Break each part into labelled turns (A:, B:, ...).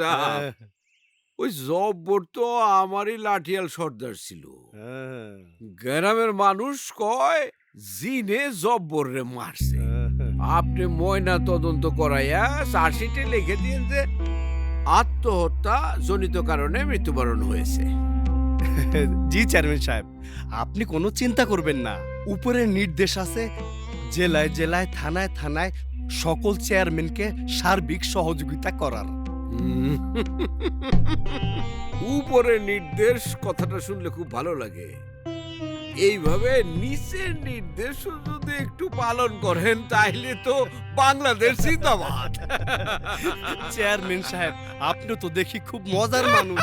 A: হ্যাঁ।
B: ওই জব্বর তো আমারই লাঠিয়াল সর্দার ছিল।
A: হ্যাঁ।
B: গ্রামের মানুষ কয় জিনে জব্বর রে মারছে। আপনি ময়না তদন্ত করাইয়া চার্জশিটে লিখে দিন যে আত্মহত্যা জনিত কারণে মৃত্যুবরণ হয়েছে।
A: জি চেয়ারম্যান সাহেব আপনি কোনো চিন্তা করবেন না। উপরের নির্দেশ আছে জেলায় জেলায় থানায় থানায় সকল চেয়ারম্যানকে সার্বিক সহযোগিতা করার।
B: হুম। উপরে নির্দেশ কথাটা শুনলে খুব ভালো লাগে। এইভাবে নিচের নির্দেশ যদি একটু পালন করেন তাইলে তো বাংলাদেশ জিন্দাবাদ।
A: চেয়ারম্যান সাহেব আপনি তো দেখি খুব মজার মানুষ।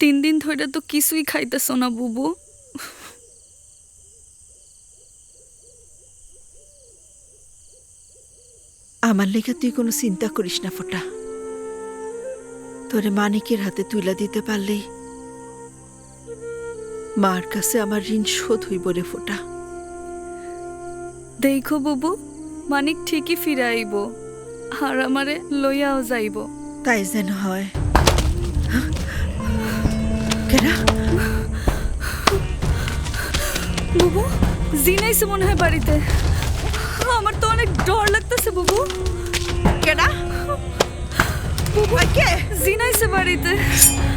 C: তিন দিন ধরে তো কিছুই খাইতেছ না বুবু।
D: আমার লেগে তুই কোনো চিন্তা করিস না ফোটা। তোরে মানিকের হাতে তুইলা দিতে পারলেই মার কাছে আমার ঋণ শোধ হইব রে ফোটা।
C: দেখো বুবু মানিক ঠিকই ফিরে আইব আর আমারে লইয়াও যাইব।
D: তাই যেন হয়। কেনা
C: বুবু জিনাইছে মনে হয় বাড়িতে। আমার তো অনেক ডর লাগতেছে বুবু।
D: কেনা বুবু কে
C: জিনাইছে বাড়িতে
D: কেনা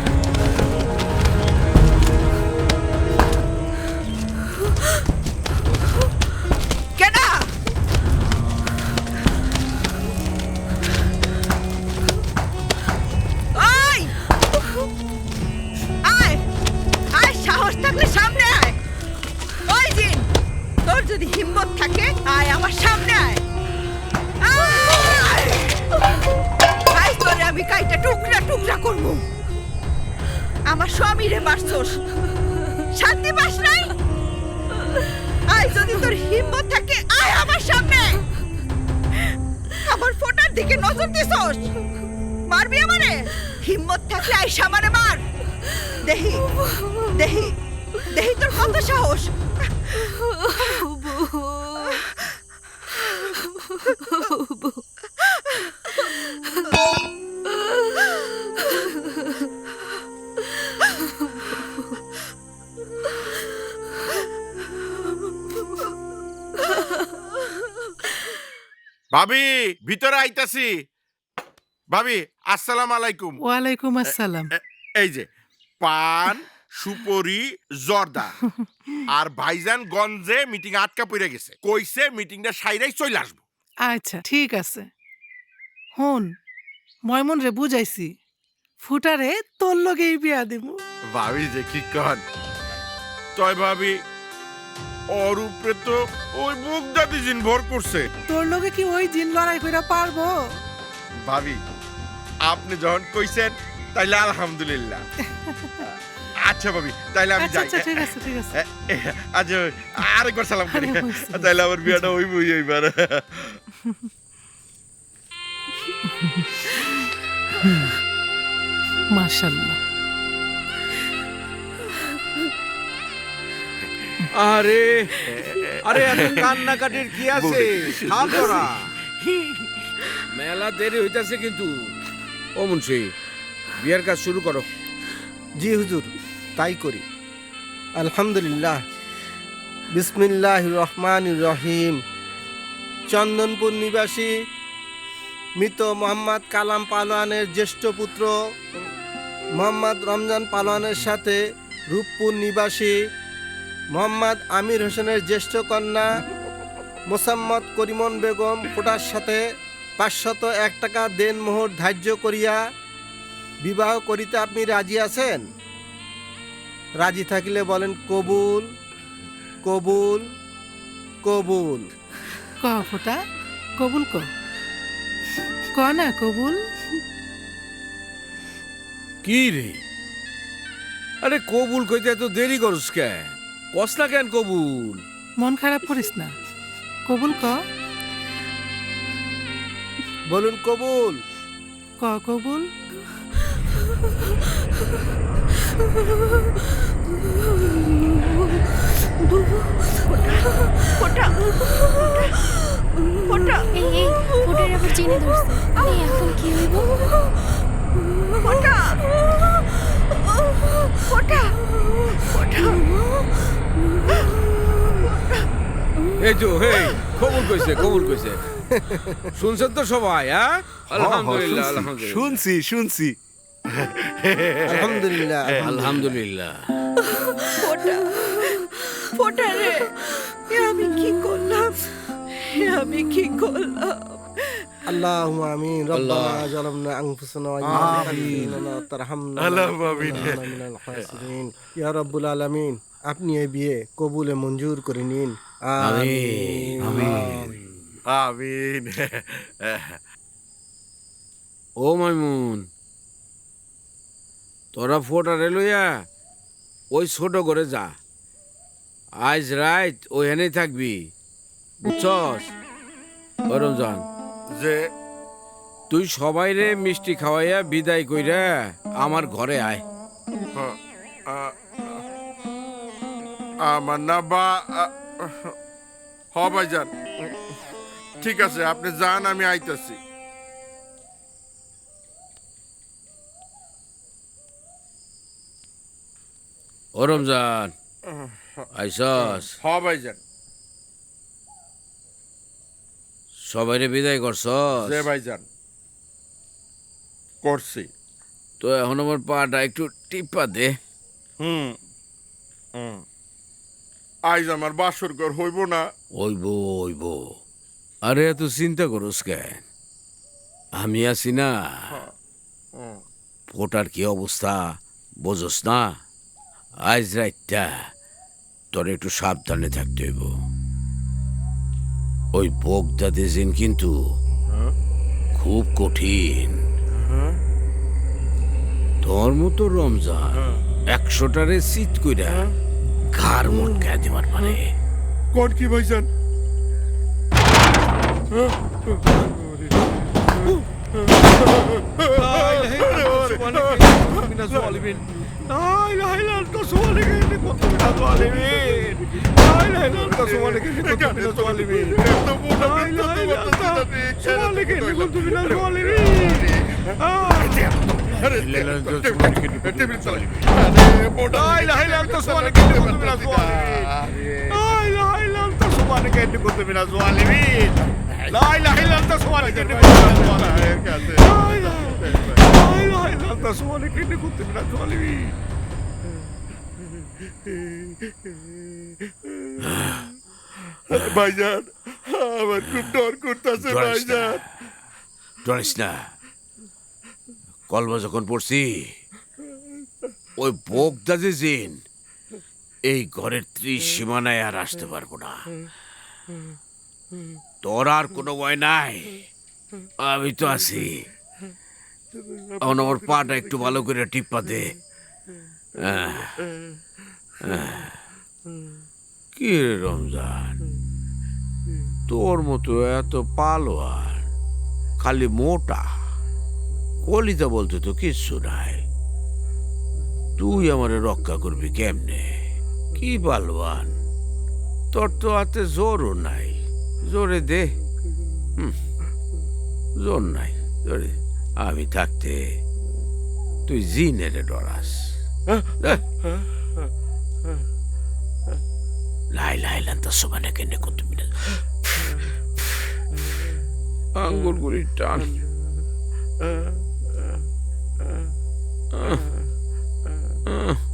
D: আমার স্বামী রে মারছস। শান্তি পাস নাই? আয় যদি তোর হিম্মত থাকে, আয় আমার সামনে। আমার ফোটার দিকে নজর দিছস। মারবি আমারে? হিম্মত থাকলে আয় সামারে মার। দেহি দেহি দেহি তোর কত সাহস?
E: ভাবি ভিতরে আইতাছি। ভাবি আসসালাম আলাইকুম।
F: ওয়ালাইকুম আসসালাম।
E: এই যে পান সুপরি জর্দা। আর ভাইজান গঞ্জে মিটিং আটকা পড়ে গেছে। কইছে মিটিংটা সাইরাই চলে আসব।
F: আচ্ছা ঠিক আছে। হন ময়মন রে বুঝাইছি। ফুটারে তোর লগেই বিয়া দিব
E: ভাবি যে কি কন। তয় ভাবি ওর উপরে তো ওই জিন ভর করছে।
F: তোর লগে কি ওই দিন লড়াই কইরা পারব?
E: ভাবি আপনি যখন কইছেন তাইলে আলহামদুলিল্লাহ। আচ্ছা ভাবি তাইলে আমি
F: আচ্ছা
E: যাই।
F: আচ্ছা ঠিক আছে ঠিক আছে।
E: আচ্ছা আরেকবার সালাম করি। তাইলে আমার বিয়াটা হইবই এইবার
F: মাশাল্লাহ
B: আরে আরে এত কান্নাকাটির কি আছে? তোরা। মেলা দেরি হইতাছে কিন্তু। ও মুন্সি বিয়ের কাজ শুরু করো।
G: জি হুজুর তাই করি। আলহামদুলিল্লাহ। বিসমিল্লাহ রহমান রহিম। চন্দনপুর নিবাসী মৃত মোহাম্মদ কালাম পালোয়ানের জ্যেষ্ঠ পুত্র মোহাম্মদ রমজান পালোয়ানের সাথে রূপপুর নিবাসী মোহাম্মদ আমির হোসেনের জ্যেষ্ঠ কন্যা মোসাম্মদ করিমন বেগম ফোটার সাথে পাঁচশত এক টাকা দেনমোহর ধার্য করিয়া বিবাহ করিতে আপনি রাজি আছেন? রাজি থাকিলে বলেন কবুল কবুল কবুল।
F: ক ফুটা? কবুল ক? ক না কবুল?
B: কি রে? আরে কবুল কইতে এত দেরি করস কে? কস না কেন কবুল?
F: মন খারাপ করিস না। কবুল ক।
G: বলুন কবুল।
F: ক কবুল।
D: ফোটা।
H: চিনি ধরছে। এই এখন কি হইব?
D: ফোটা। ফোটা।
B: এই তো হেই কবুল কইছে কবুল কইছে শুনছেন তো সবাই হ্যাঁ আলহামদুলিল্লাহ আলহামদুলিল্লাহ
A: শুনছি শুনছি
G: আলহামদুলিল্লাহ
B: আলহামদুলিল্লাহ
D: ফোটা ফোটা রে এ আমি কি করলাম এ আমি কি করলাম
G: اللهم امين
B: الله.
G: ربنا ظلمنا انفسنا وان لم تغفر لنا وترحمنا
A: اللهم آمين.
G: لنكونن من الخاسرين يا رب العالمين আপনি এই বিয়ে কবুলে মঞ্জুর করে নিন
B: আমিন, আমিন।
A: আমিন
B: ও মাইমুন তোরা ফোটারে লইয়া ওই ছোট করে যা আজ রাত ওইখানেই থাকবি বুঝছস রমজান
E: যে
B: তুই সবাই রে মিষ্টি খাওয়াইয়া বিদায় কইরা আমার ঘরে আয়
E: আমার না বা হ ভাইজান। ঠিক আছে আপনি যান আমি আইতাছি।
B: ও রমজান আইসস।
E: হ ভাইজান।
B: সবাই রে বিদায় করছস?
E: যে ভাইজান। করছি।
B: তো এখন আমার পাটা একটু টিপা দে।
E: হুম হুম। আইজ আমার বাসর ঘর হইব না।
B: ওইব ওইব আরে এত চিন্তা করস কেন? আমি আছি না। ফোটার কি অবস্থা বোঝস না? আজ রাতটা তোর একটু সাবধানে থাকতে হইব। ওই বোগদা দিন কিন্তু খুব কঠিন। তোর মতো রমজান একশোটারে সিট কইরা ঘাড় মটকায় দেবার মানে
E: কোন কি ভাইজান ভাইজান আমার খুব ডর করতেছে
B: ডরিস না।
E: ভাইজান
B: ডরিস না কলমা যখন পড়ছি, ওই বোগদা যে জিন, এই ঘরের ত্রিশ সীমানায় আর আসতে পারব না। তোর আর কোনো ভয় নাই। আমি তো আছি। এখন আমার পাটা একটু ভালো করে টিপ্পা দে। কি রমজান? তোর মতো এত পালোয়ান খালি মোটা। কলিতা বলতে তো কিচ্ছু নাই। তুই আমারে রক্ষা করবি কেমনে? কি পালোয়ান? তোর তো হাতে জোরও নাই। জোরে দে। জোর নাই। জোরে, আমি থাকতে তুই জিনেরে ডরাস। Eh? লাই লাই লান্তা সমানে কেনে কত মিনিট আঙ্গুলগুলি টান। Ah. Ah. Ah.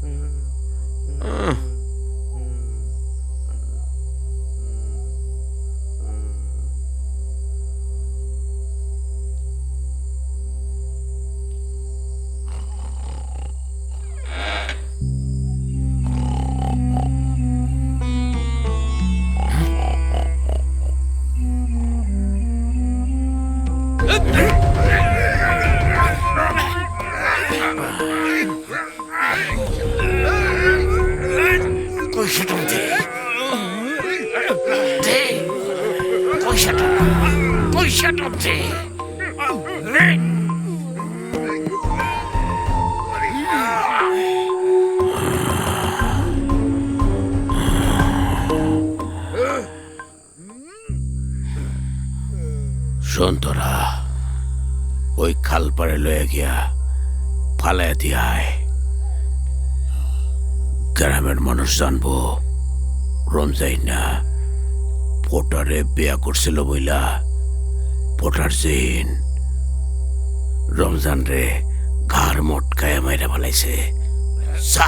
B: শোন তোরা ওই খাল পাড়ে লয়ে গিয়া ফালাইয়া দিয়ায়। গ্রামের মানুষ জানব রমজাই না পোটারে বিয়া করছিল বইলা। পোটার জিন রমজান রে ঘাড় মটকায় মাইরা ফেলাইছে। যা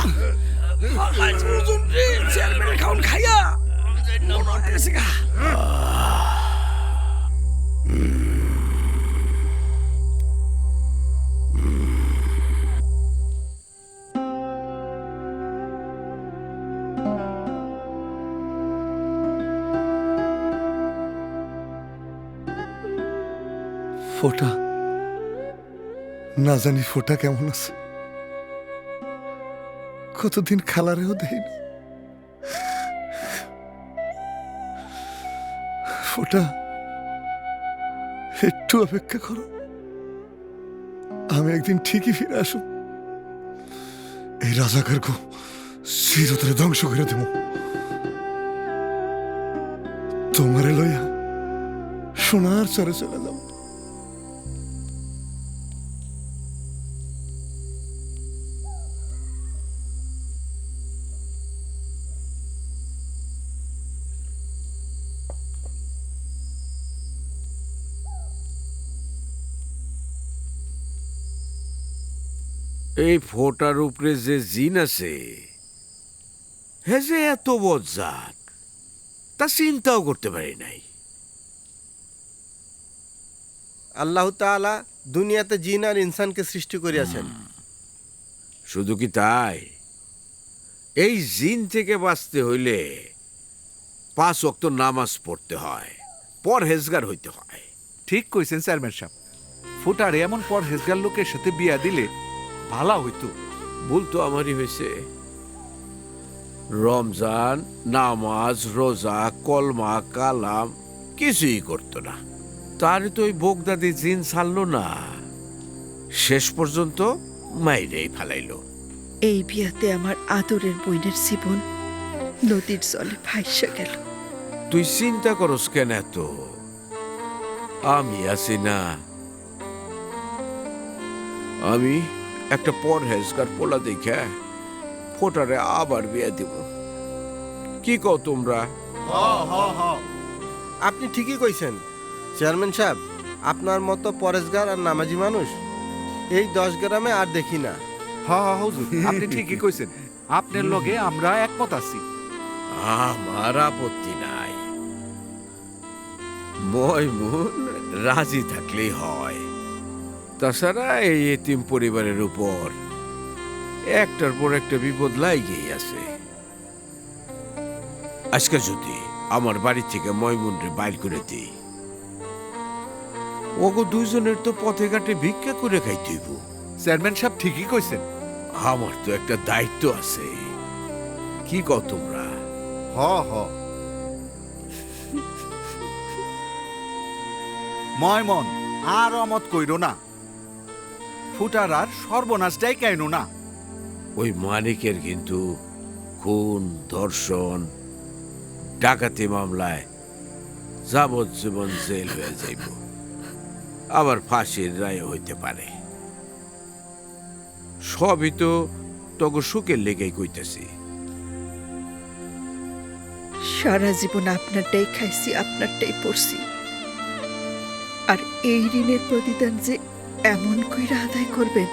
I: ফোটা। না জানি ফোটা কেমন আছে। কতদিন খালারেও দেয়নি। ফোটা, একটু অপেক্ষা করো। আমি একদিন ঠিকই ফিরে আসব এই রাজাকারকে চিরতরে ধ্বংস করে দেব। তোমারে লইয়া সোনার চরে চলে যাব।
B: এই ফোটার উপরে যে জিন আছে হে যে এত বজ্জাত তা চিন্তাও করতে পারি নাই।
G: আল্লাহ তাআলা দুনিয়াতে জিন আর ইনসানকে সৃষ্টি করিয়াছেন।
B: শুধু কি তাই? এই জিন থেকে বাঁচতে হইলে পাঁচ অক্ত নামাজ পড়তে হয় পরহেজগার হইতে হয়।
J: ঠিক কইছেন চেয়ারম্যান সাহেব। ফুটারে এমন পর হেজগার লোকের সাথে বিয়া দিলে ভালো হইতো।
B: ভুল তো আমারই হয়েছে। রমজান নামাজ রোজা কলমা কালাম কিছুই করতো না। তার তো ওই বোগদাদি জিন ছাড়লো না। শেষ পর্যন্ত মাইরেই ফালাইলো।
D: এই বিয়াতে আমার আদরের বইনের জীবন নদীর জলে ভাইসা গেল।
B: তুই চিন্তা করস কেন এত? আমি আছি না। আমি একটা পরহেজগার পোলা দেখে ফোটারে আবার বিয়ে দিব। কি কও তোমরা?
G: আপনি ঠিকই কইছেন। চেয়ারম্যান সাহেব আপনার মতো পরেশগার আর নামাজি মানুষ এই দশ গ্রামে আর দেখি না।
J: হ হ হুজুর আপনি ঠিকই কইছেন। আপনার লগে আমরা একমত আছি।
B: আমার আপত্তি নাই। ময়মুন রাজি থাকলেই হয়। তাছাড়া এই এতিম পরিবারের উপর একটার পর একটা বিপদ লাইগেই আছে। আজকে যদি আমার বাড়ি থেকে ময়মুনরে বাইর করে দিই ওগো দুইজনের তো পথে ঘাটে ভিক্ষা করে খাইতেইব
J: চেয়ারম্যান সাহেব ঠিকই কইছেন।
B: আমার তো একটা দায়িত্ব আছে। কি কও তোমরা?
J: হ হ। ময়মন আর অমত কইরো না। ফুটার আর সর্বনাশটাই কেন না?
B: ওই মানিকের কিন্তু খুন ধর্ষণ ডাকাতি মামলায় যাবজ্জীবন জেল হয়ে যাইব। আবার ফাঁসির রায় হইতে পারে। সবই তো তগো সুখের লেগেই কইতেছি।
D: সারা জীবন আপনারটাই খাইছি আপনারটাই পড়ছি। আর এই ঋণের প্রতিদান যে এমন কইরা আদায় করবেন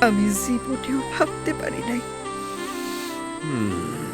D: আমি জীবনেও ভাবতে পারি নাই।
B: হুম।